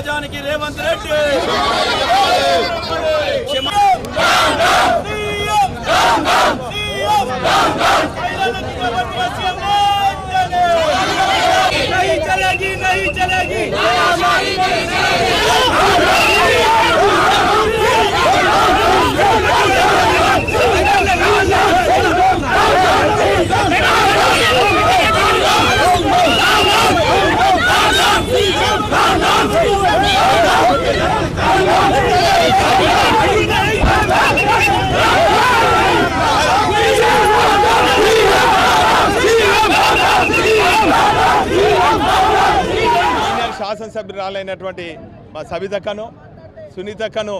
సమాజానికి రేవంత్ రెడ్డి. శాసనసభ్యురాలైనటువంటి మా సబితక్కను సునీతక్కను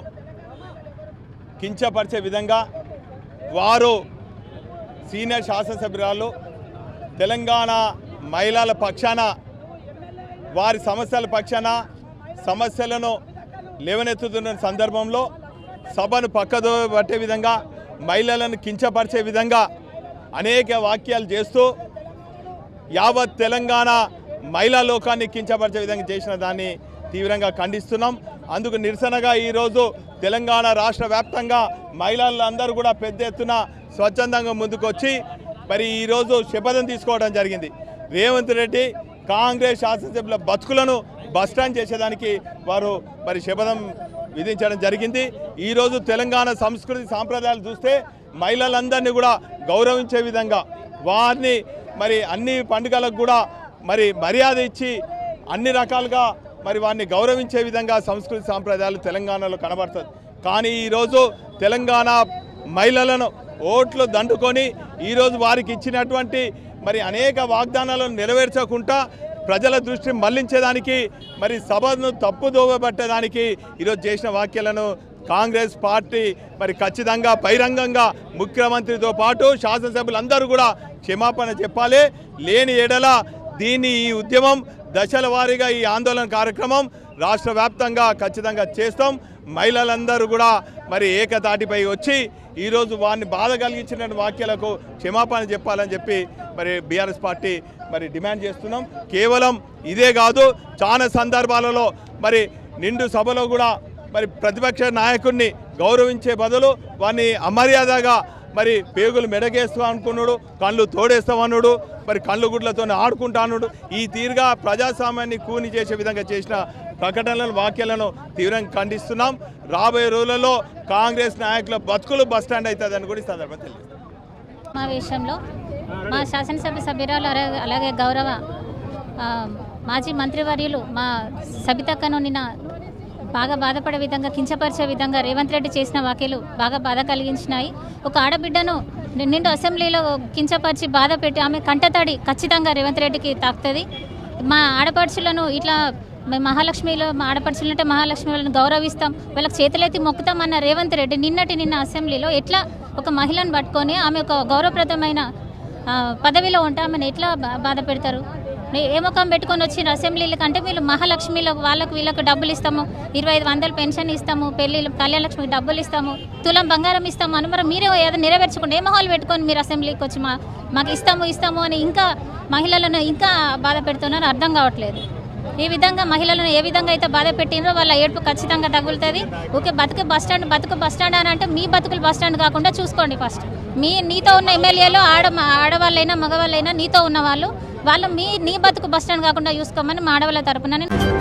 కించపరిచే విధంగా వారు సీనియర్ శాసనసభ్యురాలు తెలంగాణ మహిళల పక్షాన వారి సమస్యల పక్షాన సమస్యలను లేవనెత్తుతున్న సందర్భంలో సభను పక్కదో పట్టే విధంగా మహిళలను కించపరిచే విధంగా అనేక వాక్యాలు చేస్తూ యావత్ తెలంగాణ మహిళా లోకాన్ని కించపరిచే విధంగా చేసిన దాన్ని తీవ్రంగా ఖండిస్తున్నాం. అందుకు నిరసనగా ఈరోజు తెలంగాణ రాష్ట్ర వ్యాప్తంగా మహిళలందరూ కూడా పెద్ద ఎత్తున స్వచ్ఛందంగా ముందుకొచ్చి మరి ఈరోజు శపథం తీసుకోవడం జరిగింది. రేవంత్ రెడ్డి కాంగ్రెస్ శాసనసభ్యుల బతుకులను బస్టాండ్ చేసేదానికి వారు మరి శపథం విధించడం జరిగింది. ఈరోజు తెలంగాణ సంస్కృతి సాంప్రదాయాలు చూస్తే మహిళలందరినీ కూడా గౌరవించే విధంగా వారిని మరి అన్ని పండుగలకు కూడా మరి మర్యాద ఇచ్చి అన్ని రకాలుగా మరి వారిని గౌరవించే విధంగా సంస్కృతి సాంప్రదాయాలు తెలంగాణలో కనబడుతుంది కానీ ఈరోజు తెలంగాణ మహిళలను ఓట్లు దండుకొని ఈరోజు వారికి ఇచ్చినటువంటి మరి అనేక వాగ్దానాలను నెరవేర్చకుండా ప్రజల దృష్టి మళ్ళించేదానికి మరి సభను తప్పుదోవ పట్టేదానికి ఈరోజు చేసిన వ్యాఖ్యలను కాంగ్రెస్ పార్టీ మరి ఖచ్చితంగా బహిరంగంగా ముఖ్యమంత్రితో పాటు శాసనసభ్యులందరూ కూడా క్షమాపణ చెప్పాలి. లేని ఎడల దీన్ని ఈ ఉద్యమం దశల వారీగా ఈ ఆందోళన కార్యక్రమం రాష్ట్ర వ్యాప్తంగా ఖచ్చితంగా చేస్తాం. మహిళలందరూ కూడా మరి ఏకతాటిపై వచ్చి ఈరోజు వారిని బాధ కలిగించిన వాక్యాలకు క్షమాపణ చెప్పాలని చెప్పి మరి బీఆర్ఎస్ పార్టీ మరి డిమాండ్ చేస్తున్నాం. కేవలం ఇదే కాదు చాలా సందర్భాలలో మరి నిండు సభలో కూడా మరి ప్రతిపక్ష నాయకుడిని గౌరవించే బదులు వారిని అమర్యాదగా మరి పేగులు మెడగేస్తాం అనుకున్నాడు కళ్ళు తోడేస్తామన్నాడు మరి కళ్ళు గుడ్లతో ఆడుకుంటానుడు ఈ తీరుగా ప్రజాస్వామ్యాన్ని కూని చేసే విధంగా చేసిన ప్రకటనలను వాక్యాలను తీవ్రంగా ఖండిస్తున్నాం. రాబోయే రోజులలో కాంగ్రెస్ నాయకుల బతుకులు బస్టాండ్ అవుతుందని కూడా ఈ సందర్భంగా తెలియజేస్తాం మా శాసనసభ సభ్యురాలు అలాగే- అలాగే గౌరవ మాజీ మంత్రివర్యులు మా సబితక్కను నిన్న బాగా బాధపడే విధంగా కించపరిచే విధంగా రేవంత్ రెడ్డి చేసిన వ్యాఖ్యలు బాగా బాధ కలిగించినాయి. ఒక ఆడబిడ్డను నిండు అసెంబ్లీలో కించపరిచి బాధ పెట్టి ఆమె కంటతడి ఖచ్చితంగా రేవంత్ రెడ్డికి తాకుతుంది. మా ఆడపడుచులను ఇట్లా మేము మహాలక్ష్మిలో మా ఆడపడుచులు అంటే మహాలక్ష్మి వాళ్ళని గౌరవిస్తాం వాళ్ళకి చేతులైతే మొక్కుతాం అన్న రేవంత్ రెడ్డి నిన్నటి నిన్న అసెంబ్లీలో ఎట్లా ఒక మహిళను పట్టుకొని ఆమె ఒక గౌరవప్రదమైన పదవిలో ఉంటే ఆమెను ఎట్లా బా- బాధ పెడతారు? ఏ ముఖం పెట్టుకొని వచ్చిన అసెంబ్లీలకు అంటే వీళ్ళు మహాలక్ష్మిలో వాళ్ళకు వీళ్ళకు డబ్బులు ఇస్తాము ఇరవై ఐదు వందలు పెన్షన్ ఇస్తాము పెళ్ళిళ్ళు కళ్యాణ లక్ష్మికి డబ్బులు ఇస్తాము తులం బంగారం ఇస్తాము అని మరి మీరే ఏదో నెరవేర్చుకుంటే ఏ మొహాలు పెట్టుకొని మీరు అసెంబ్లీకి వచ్చి మా మాకు ఇస్తాము ఇస్తాము అని ఇంకా మహిళలను ఇంకా బాధ పెడుతున్నారు అర్థం కావట్లేదు. ఈ విధంగా మహిళలను ఏ విధంగా అయితే బాధ పెట్టినో వాళ్ళ ఏడుపు ఖచ్చితంగా తగులుతుంది. ఓకే బతుకు బస్ స్టాండ్ బతుకు బస్ స్టాండ్ అని అంటే మీ బతుకులు బస్ స్టాండ్ కాకుండా చూసుకోండి ఫస్ట్. మీ నీతో ఉన్న ఎమ్మెల్యేలు ఆడ ఆడవాళ్ళైనా మగవాళ్ళైనా నీతో ఉన్న వాళ్ళు మీ నీ బతుకు బస్ స్టాండ్ కాకుండా చూసుకోమని మాడవల తరపున నేను